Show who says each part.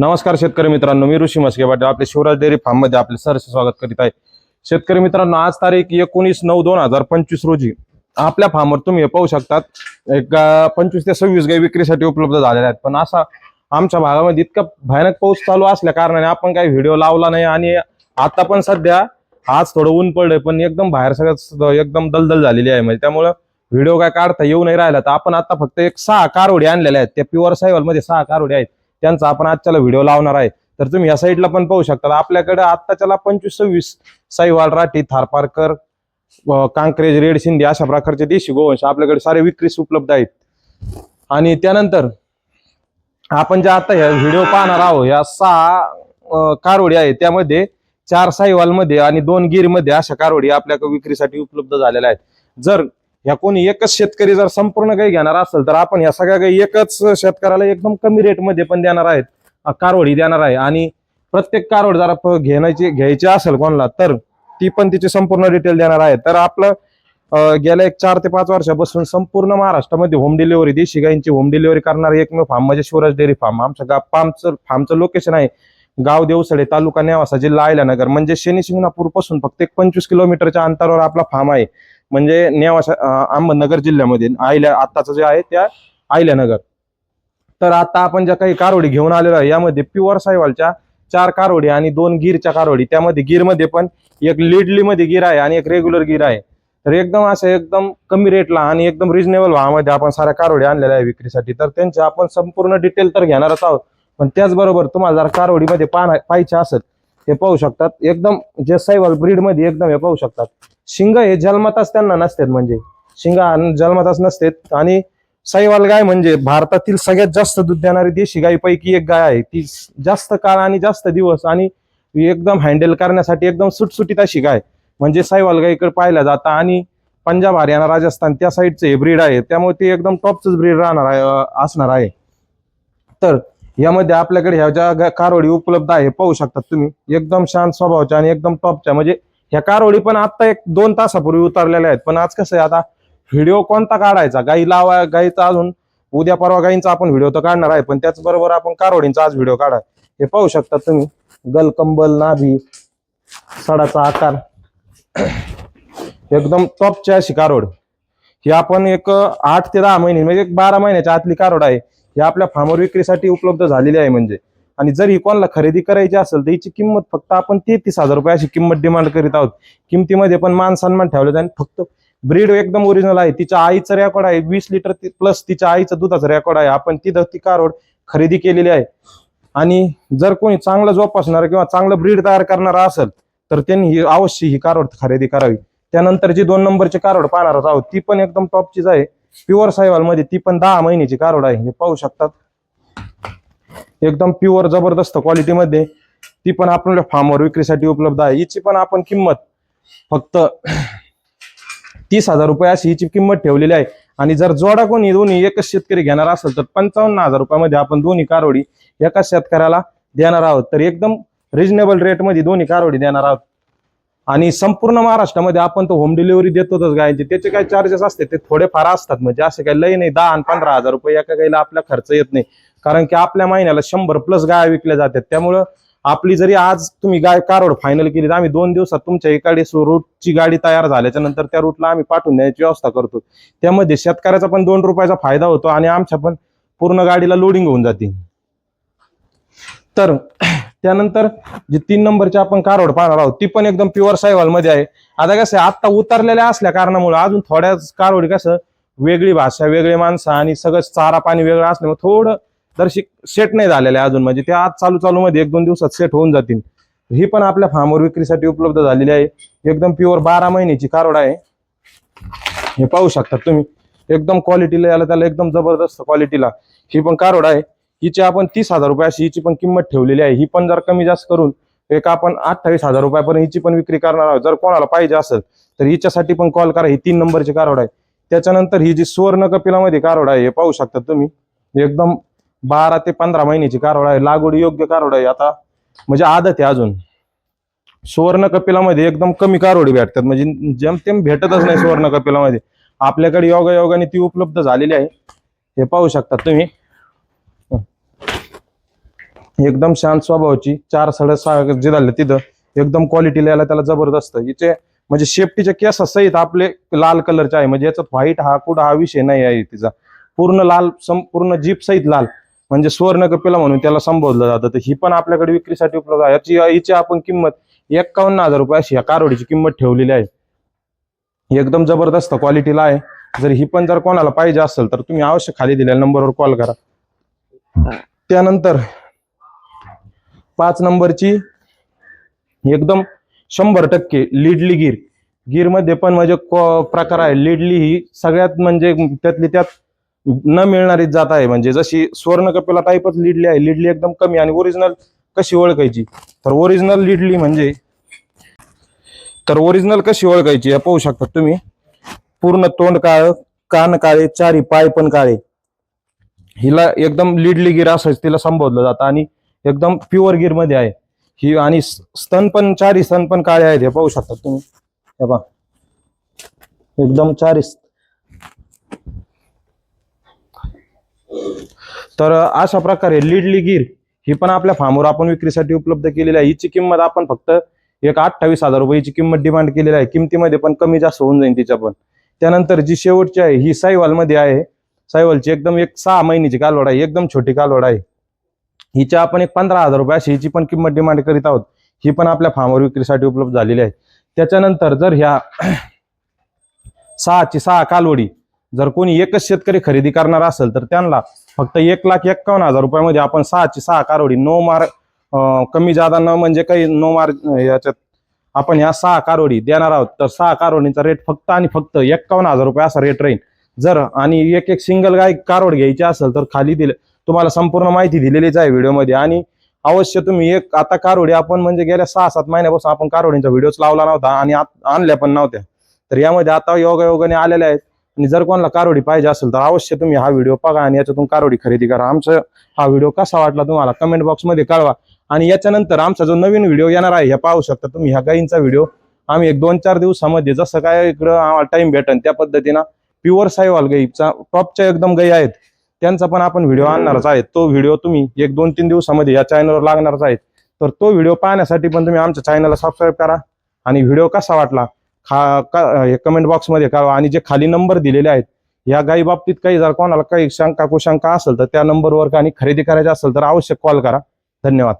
Speaker 1: नमस्कार शेतकरी मित्रांनो मी ऋषी मस्के पाटील आपले शिवराज डेअरी फार्ममध्ये आपले सहर्ष स्वागत करीत आहे. शेतकरी मित्रांनो आज तारीख एकोणीस नऊ दोन हजार पंचवीस रोजी आपल्या फार्मवर तुम्ही हे पाहू शकतात. एक पंचवीस ते सव्वीस गाई विक्रीसाठी उपलब्ध झालेल्या आहेत. पण असा आमच्या भागामध्ये इतका भयानक पाऊस चालू असल्या कारणाने आपण काही व्हिडिओ लावला नाही आणि आता पण सध्या आज थोडं ऊन पडलंय पण एकदम बाहेर सगळं एकदम दलदल झालेली आहे. म्हणजे त्यामुळं व्हिडिओ काय काढता येऊ नाही राहिला. तर आपण आता फक्त एक सहा कारवडी आणलेल्या आहेत. त्या प्युअर सायवलमध्ये सहा कारवडी आहेत. त्यांचा आपण आजच्याला व्हिडिओ लावणार आहे. तर तुम्ही या साईडला पण पाहू शकता. आपल्याकडे आत्ताच्याला पंचवीस सव्वीस साईवाल राठी थारपारकर कांक्रेज रेड शिंदे अशा प्रकारचे देशी गोवंश आपल्याकडे सारे विक्रीस उपलब्ध आहेत. आणि त्यानंतर आपण ज्या आता ह्या व्हिडिओ पाहणार आहोत या सहा कारवडी आहेत. त्यामध्ये चार साईवाल मध्ये आणि दोन गिरमध्ये अशा कारवडी आपल्याकडे विक्रीसाठी उपलब्ध झालेल्या आहेत. जर ह्या कोणी एकच शेतकरी जर संपूर्ण काही घेणार असेल तर आपण या सगळ्या काही एकच शेतकऱ्याला एकदम कमी रेटमध्ये पण देणार आहेत. अं, कारवडी देणार आहे. आणि प्रत्येक कारवड जर घेण्याची घ्यायची असेल कोणाला तर ती पण तिची संपूर्ण डिटेल देणार आहे. तर आपलं गेल्या एक चार ते पाच वर्षापासून संपूर्ण महाराष्ट्रामध्ये होम डिलिव्हरी देशी गायींची होम डिलिव्हरी करणारे एकमेव फार्म म्हणजे शिवराज डेअरी फार्म आमच्या गाव फार्मचं फार्मचं लोकेशन आहे गाव देवसडे तालुका नेवासा जिल्हा आयल्यानगर म्हणजे शनी शिंगणापूरपासून फक्त एक पंचवीस किलोमीटरच्या अंतरावर आपला फार्म आहे. म्हणजे नेवासा अहमदनगर जिल्ह्यामध्ये. आयल्या आत्ताचं जे आहे त्या आयल्यानगर तर आता आपण ज्या काही कारवडी घेऊन आलेलो आहे यामध्ये प्युअर सायवालच्या चार कारवडी आणि दोन गिरच्या कारवडी. त्यामध्ये गिरमध्ये पण एक लिडली मध्ये गिर आहे आणि एक रेग्युलर गिर आहे. तर एकदम असं एकदम कमी रेटला आणि एकदम रिजनेबल भावामध्ये आपण साऱ्या कारवडी आणलेल्या आहे विक्रीसाठी. तर त्यांचे आपण संपूर्ण डिटेल तर घेणारच आहोत. पण त्याचबरोबर तुम्हाला जर कारवडीमध्ये पाहणार पाहिजे असेल ते पाहू शकतात. एकदम जे सायवाल ब्रीडमध्ये एकदम हे पाहू शकतात. शिंग हे जन्मताच त्यांना नसतात म्हणजे. शिंग जन्मताच नसतात. आणि साईवाल गाय म्हणजे भारतातील सगळ्यात जास्त दूध देणारी देशी गायीपैकी एक गाय आहे. ती जास्त काळ आणि जास्त दिवस आणि एकदम हँडल करण्यासाठी एकदम सुटसुटीत अशी गाय. म्हणजे साईवाल गायीकडे पाहिल्या जातं आणि पंजाब हरियाणा राजस्थान त्या साईडचे हे ब्रीड आहे. त्यामुळे ते एकदम टॉपच ब्रीड राहणार आहे असणार आहे. तर यामध्ये आपल्याकडे ह्या ज्या कारोडी उपलब्ध आहे पाहू शकतात तुम्ही. एकदम शांत स्वभावाच्या आणि एकदम टॉपच्या. म्हणजे ह्या कारोळी पण आता एक दोन तासापूर्वी उतरलेल्या आहेत. पण आज कसं आहे आता व्हिडिओ कोणता काढायचा? गाई लावा गाईचा अजून उद्या परवा गाईंचा आपण व्हिडिओ तर काढणार आहे पण त्याचबरोबर आपण कारवडींचा आज व्हिडिओ काढा हे पाहू शकता तुम्ही गल कंबल नाभी सडाचा आकार. एकदम टॉपची अशी कारोड ही आपण एक आठ ते दहा महिने म्हणजे एक बारा महिन्याच्या आतली कारोड आहे. ही आपल्या फार्मर विक्रीसाठी उपलब्ध झालेली आहे म्हणजे. आणि जर ही कोणाला खरेदी करायची असेल तर हिची किंमत फक्त आपण तेहतीस हजार रुपये अशी किंमत डिमांड करीत आहोत. किमतीमध्ये पण मान सन्मान ठेवलेत आणि फक्त ब्रीड एकदम ओरिजिनल आहे. तिच्या आईचं रेकॉर्ड आहे वीस लिटर प्लस तिच्या आईचं दुधाचं रेकॉर्ड आहे. आपण तिथं ती कारवड खरेदी केलेली आहे. आणि जर कोणी चांगलं जोपासणार किंवा चांगलं ब्रीड तयार करणारा असेल तर त्यांनी ही अवश्य ही कारवड खरेदी करावी. त्यानंतर जी दोन नंबरची कारवड पाहणार आहोत ती पण एकदम टॉपचीच आहे. प्युअर सायवाल मध्ये ती पण दहा महिन्याची कारवड आहे. हे पाहू शकतात. एकदम प्युअर जबरदस्त क्वालिटीमध्ये ती पण आपल्या फार्मवर विक्रीसाठी उपलब्ध आहे. हिची पण आपण किंमत फक्त तीस हजार रुपये अशी हिची किंमत ठेवलेली आहे. आणि जर जोडा कोणी दोन्ही एकच शेतकरी घेणार असेल तर पंचावन्न हजार रुपयामध्ये आपण दोन्ही कारवडी एकाच शेतकऱ्याला देणार आहोत. तर एकदम रिजनेबल रेटमध्ये दोन्ही कारोडी देणार आहोत. आणि संपूर्ण महाराष्ट्रामध्ये आपण तो होम डिलिव्हरी देतोच गायचे. त्याचे काही चार्जेस असते ते थोडेफार असतात. म्हणजे असे काही लई नाही दहा आणि पंधरा हजार रुपये एका गाईला आपला खर्च येत नाही. कारण की आपल्या महिन्याला शंभर प्लस गाय विकल्या जातात. त्यामुळं आपली जरी आज तुम्ही गाय कारवड फायनल केली तर आम्ही दोन दिवसात तुमच्या एकाडी रूटची गाडी तयार झाल्याच्यानंतर त्या रूटला आम्ही पाठवून द्यायची व्यवस्था करतो. त्यामध्ये शेतकऱ्याचा पण दोन रुपयाचा फायदा होतो आणि आमच्या पण पूर्ण गाडीला लोडिंग होऊन जाते. तर त्यानंतर जी तीन नंबरची आपण कारवड पाहणार आहोत ती पण एकदम प्युअर सायवाल मध्ये आहे. आता कसं आहे आता उतरलेल्या असल्या कारणामुळे अजून थोड्याच कारवडी कसं वेगळी भाषा वेगळी माणसं आणि सगळं चारा पाणी वेगळं असल्यामुळे थोडं दर्शी सेट नाही झालेले आहे अजून. म्हणजे ते आज चालू चालू मध्ये एक दोन दिवसात सेट होऊन जातील. ही पण आपल्या फार्मवर विक्रीसाठी उपलब्ध झालेली आहे. एकदम प्युअर बारा महिन्याची कारोड आहे. हे पाहू शकता तुम्ही. एकदम क्वालिटीला याला त्याला एकदम जबरदस्त क्वालिटीला ही पण कारवड आहे. हिची आपण तीस हजार रुपये अशी हिची पण किंमत ठेवलेली आहे. ही पण जर कमी जास्त करून एक आपण अठ्ठावीस हजार रुपयापर्यंत हिची पण विक्री करणार आहोत. जर कोणाला पाहिजे असेल तर हिच्यासाठी पण कॉल करा. ही तीन नंबरची कारोड आहे. त्याच्यानंतर ही जी सुवर्ण कपिलामध्ये कारोड आहे हे पाहू शकता तुम्ही. एकदम बारा ते पंधरा महिन्याची कारवड आहे. लागवड योग्य कारवड आहे आता. म्हणजे आदत आहे अजून. सुवर्ण कपिलामध्ये एकदम कमी कारवडी भेटतात. म्हणजे जेमतेम भेटतच नाही सुवर्ण कपिलामध्ये. आपल्याकडे योगा योगाने ती उपलब्ध झालेली आहे. हे पाहू शकता तुम्ही. एकदम शांत स्वभावाची चार साडेसहा जे झालं तिथं एकदम क्वालिटी लिहायला त्याला जबरदस्त. हिचे म्हणजे शेफ्टीचे केस सहित आपले लाल कलरचे आहे. म्हणजे याच्यात व्हाईट हा कुठं हा विषय नाही आहे तिचा. पूर्ण लाल संपूर्ण जीप सहित लाल. म्हणजे सुवर्ण कपिला म्हणून त्याला संबोधलं जातं. तर ही पण आपल्याकडे विक्रीसाठी उपलब्ध आहे. याची हिची आपण किंमत एक्कावन्न हजार रुपये अशी या कारवडीची किंमत ठेवलेली आहे. एकदम जबरदस्त क्वालिटीला आहे. जर ही पण जर कोणाला पाहिजे असेल तर तुम्ही अवश्य खाली दिलेल्या नंबरवर कॉल करा. त्यानंतर पाच नंबरची एकदम शंभर टक्के लिडली गिर. गिरमध्ये पण म्हणजे प्रकार आहे. लिडली ही सगळ्यात म्हणजे त्यातली त्यात न मिळणारी जात आहे. म्हणजे जशी स्वर्ण कपेला टाईपच लिडली आहे लिडली एकदम कमी आणि ओरिजिनल कशी ओळखायची? तर ओरिजिनल लिडली म्हणजे तर ओरिजिनल कशी ओळखायची या पाहू शकता तुम्ही. पूर्ण तोंड काळ कान काळे चारी पाय पण काळे. हिला एकदम लिडली गिर असायचं तिला संबोधलं जातं आणि एकदम प्युअर गिरमध्ये आहे. ही आणि स्तन पण चारी स्तन पण काळे आहेत हे पाहू शकता तुम्ही. हे पहा. एकदम चारी स्त- तर अशा प्रकारे लिडली गिर ही पण आपल्या फार्मवर आपण विक्रीसाठी उपलब्ध केलेली आहे. हिची किंमत आपण फक्त एक अठ्ठावीस हजार रुपयाची किंमत डिमांड केलेली आहे. किमतीमध्ये पण कमी जास्त होऊन जाईल तिच्या पण. त्यानंतर जी शेवटची आहे ही साईवालमध्ये आहे. साईवालची एकदम एक सहा महिन्याची कालवड आहे. एकदम छोटी कालवड आहे. हिच्या आपण एक पंधरा हजार रुपये अशी हिची पण किंमत डिमांड करीत आहोत. ही पण आपल्या फार्मवर विक्रीसाठी उपलब्ध झालेली आहे. त्याच्यानंतर जर ह्या सहाची सहा कालवडी जर कोणी एकच शेतकरी खरेदी करणार असेल तर त्यांना फक्त एक लाख एक्कावन्न हजार रुपयामध्ये आपण सहाची सहा कारोडी नो मार कमी जादा न म्हणजे काही नो मार याच्यात आपण या सहा कारोडी देणार आहोत. तर सहा कारोडीचा रेट फक्त आणि फक्त एक्कावन्न हजार रुपये असा रेट राहील. जर आणि एक एक सिंगल गाय कारोड घ्यायची असेल तर खाली दिले तुम्हाला संपूर्ण माहिती दिलेलीच आहे व्हिडिओमध्ये. आणि अवश्य तुम्ही एक आता कारोडी आपण म्हणजे गेल्या सहा सात महिन्यापासून आपण कारोडींचा व्हिडिओच लावला नव्हता आणि आणल्या पण नव्हत्या. तर यामध्ये आता योगायोगाने आलेल्या आहेत. आणि जर कोणाला कारोडी पाहिजे असेल तर अवश्य तुम्ही हा व्हिडिओ बघा आणि याच्यातून कारोडी खरेदी करा. आमचं हा व्हिडिओ कसा वाटला तुम्हाला कमेंट बॉक्समध्ये कळवा. आणि याच्यानंतर आमचा जो नवीन व्हिडिओ येणार आहे हे पाहू शकता तुम्ही. ह्या गायींचा व्हिडिओ आम्ही एक दोन चार दिवसामध्ये जसं काय इकडं आम्हाला टाइम भेटन त्या पद्धतीनं प्युअर साईवाल गाईचा टॉपच्या एकदम गाई आहेत. त्यांचा पण आपण व्हिडिओ आणणारच आहे तो व्हिडिओ तुम्ही एक दोन तीन दिवसामध्ये या चॅनलवर लागणारच आहे तर तो व्हिडिओ पाहण्यासाठी पण तुम्ही आमच्या चॅनलला सबस्क्राईब करा. आणि व्हिडिओ कसा वाटला? खा कमेंट बॉक्समध्ये कळवा आणि जे खाली नंबर दिलेले आहेत या गाई बाबतीत काही जर कोणाला काही शंका कुशंका असेल तर त्या नंबरवर आणि खरेदी करायची असेल तर आवश्यक कॉल करा. धन्यवाद.